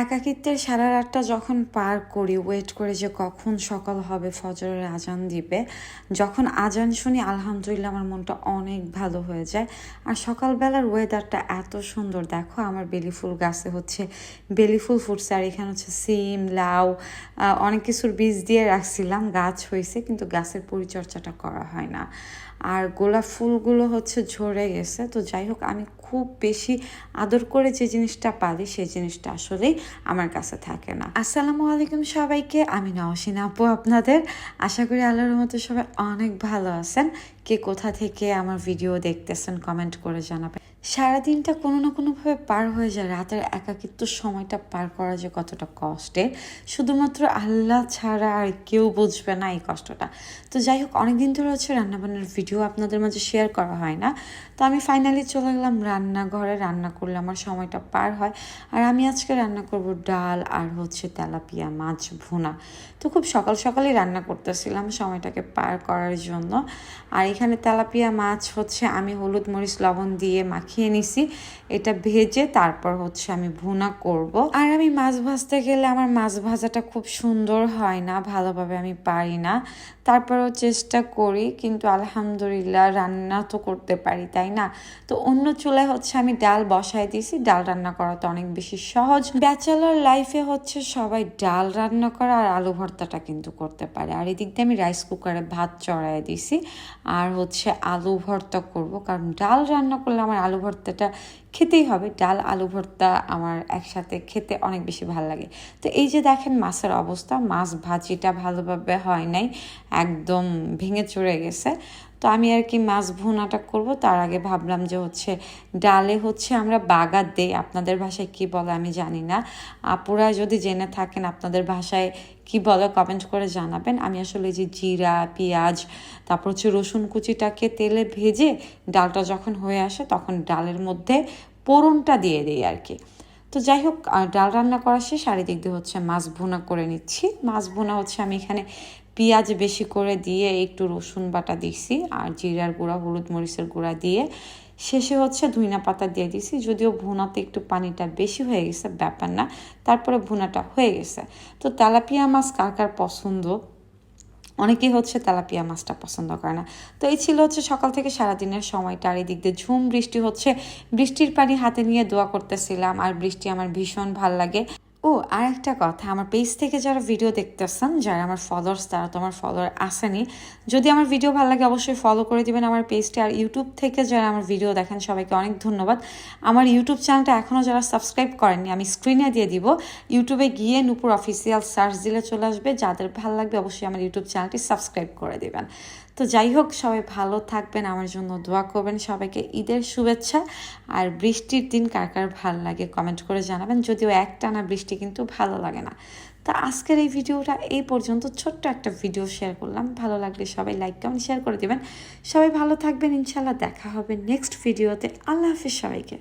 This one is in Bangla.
একাকিত্বের সারা রাতটা যখন পার করি ওয়েট করে যে কখন সকাল হবে, ফজরের আজান দিবে, যখন আজান শুনি, আলহামদুলিল্লাহ আমার মনটা অনেক ভালো হয়ে যায়। আর সকালবেলার ওয়েদারটা এত সুন্দর। দেখো, আমার বেলি ফুল গাছে হচ্ছে বেলি ফুল ফুটছে আর এখানে হচ্ছে সিম, লাউ অনেক কিছুর বীজ দিয়ে রাখছিলাম, গাছ হয়েছে, কিন্তু গাছের পরিচর্যাটা করা হয় না। আর গোলাপ ফুলগুলো হচ্ছে ঝরে গেছে, তো যাই হোক, আমি খুব বেশি আদর করে যে জিনিসটা পারি, সেই জিনিসটা আসলেই আমার কাছে থাকে না। আসসালামু আলাইকুম সবাইকে, আমি নওশিন আপু আপনাদের। আশা করি আল্লাহর মতো সবাই অনেক ভালো আছেন। কে কোথা থেকে আমার ভিডিও দেখতেছেন কমেন্ট করে জানাবেন। সারাদিনটা কোনো না কোনোভাবে পার হয়ে যায়, রাতের একাকিত্ব সময়টা পার করা যে কতটা কষ্টের শুধুমাত্র আল্লাহ ছাড়া আর কেউ বুঝবে না এই কষ্টটা। তো যাই হোক, অনেকদিন ধরে হচ্ছে রান্নাবান্নার ভিডিও আপনাদের মাঝে শেয়ার করা হয় না। তো আমি ফাইনালি চলে গেলাম রান্নাঘরে, রান্না করলে আমার সময়টা পার হয়। আর আমি আজকে রান্না করব ডাল আর হচ্ছে তেলাপিয়া মাছ ভুনা। তো খুব সকাল সকালই রান্না করতেছিলাম সময়টাকে পার করার জন্য। আর এখানে তেলাপিয়া মাছ হচ্ছে আমি হলুদ মরিচ লবণ দিয়ে মাখিয়ে নিছি। এটা ভেজে তারপর হচ্ছে আমি ভুনা করব। আর আমি মাছ ভাজতে গেলে আমার মাছ ভাজাটা খুব সুন্দর হয় না, ভালোভাবে আমি পারি না। তারপরেও চেষ্টা করি, কিন্তু আলহামদুলিল্লাহ রান্না তো করতে পারি, তাই না? তো অন্য চুলায় হচ্ছে আমি ডাল বসাই দিয়েছি। ডাল রান্না করা তো অনেক বেশি সহজ। ব্যাচেলর লাইফে হচ্ছে সবাই ডাল রান্না করা আর আলু ভর্তাটা কিন্তু করতে পারে। আর এদিক দিয়ে আমি রাইস কুকারে ভাত চড়াই দিছি। আর হচ্ছে আলু ভর্তা করব, কারণ ডাল রান্না করলে আমার আলু ভর্তাটা খেতেই হবে। ডাল, আলু ভর্তা আমার একসাথে খেতে অনেক বেশি ভালো লাগে। তো এই যে দেখেন মাছের অবস্থা, মাছ ভাজিটা ভালোভাবে হয় নাই, একদম ভেঙে চড়ে গেছে। তো আমি আর কি মাছ ভুনাটা করব, তার আগে ভাবলাম যে হচ্ছে ডালে হচ্ছে আমরা বাগার দেই, আপনাদের ভাষায় কি বলে আমি জানি না। আপুরা যদি জেনে থাকেন আপনাদের ভাষায় কি বলে কমেন্ট করে জানাবেন। আমি আসলে যে জিরা, পেঁয়াজ, তারপর হচ্ছে রসুন কুচিটাকে তেলে ভেজে ডালটা যখন হয়ে আসে তখন ডালের মধ্যে পোড়নটা দিয়ে দিই আর কি তো যাই হোক ডাল রান্না করা শেষ, আর এদিক দিয়ে হচ্ছে মাছ ভুনা করে নিচ্ছি। মাছ ভুনা হচ্ছে আমি এখানে পেঁয়াজ বেশি করে দিয়ে একটু রসুন বাটা দিছি, আর জিরার গুঁড়া, হলুদ মরিচের গুঁড়া দিয়ে শেষে হচ্ছে ধুইনা পাতা দিয়ে দিছি। যদিও ভুনাতে একটু পানিটা বেশি হয়ে গেছে, ব্যাপার না, তারপরে ভুনাটা হয়ে গেছে। তো তেলাপিয়া মাছ কার কার পছন্দ? অনেকেই হচ্ছে তেলাপিয়া মাছটা পছন্দ করে না। তো এই ছিল হচ্ছে সকাল থেকে সারাদিনের সময়টা। আর এদিক দিয়ে ঝুম বৃষ্টি হচ্ছে। বৃষ্টির পানি হাতে নিয়ে দোয়া করতেছিলাম। আর বৃষ্টি আমার ভীষণ ভালো লাগে। ও আর একটা কথা, আমার পেজ থেকে যারা ভিডিও দেখতেছেন, যারা আমার ফলোয়ার্স তারা তো আমার ফলোয়ার আসেনি যদি আমার ভিডিও ভালো লাগে অবশ্যই ফলো করে দিবেন আমার পেজটি আর ইউটিউব থেকে যারা আমার ভিডিও দেখেন, সবাইকে অনেক ধন্যবাদ। আমার ইউটিউব চ্যানেলটা এখনও যারা সাবস্ক্রাইব করেননি, আমি স্ক্রিনে দিয়ে দিব। ইউটিউবে গিয়ে নূপুর অফিসিয়াল সার্চ দিলে চলে আসবে। যাদের ভালো লাগবে, অবশ্যই আমার ইউটিউব চ্যানেলটি সাবস্ক্রাইব করে দিবেন। তো যাই হোক, সবাই ভালো থাকবেন, আমার জন্য দোয়া করবেন। সবাইকে ঈদের শুভেচ্ছা। আর বৃষ্টির দিন কার কার ভালো লাগে কমেন্ট করে জানাবেন। যদিও একটানা বৃষ্টি কিন্তু ভালো লাগে না। তো আজকের এই ভিডিওটা এই পর্যন্ত। ছোট্ট একটা ভিডিও শেয়ার করলাম। ভালো লাগলে সবাই লাইক কমেন্ট শেয়ার করে দিবেন। সবাই ভালো থাকবেন। ইনশাল্লাহ দেখা হবে নেক্সট ভিডিওতে আল্লাহ হাফিজ সবাইকে।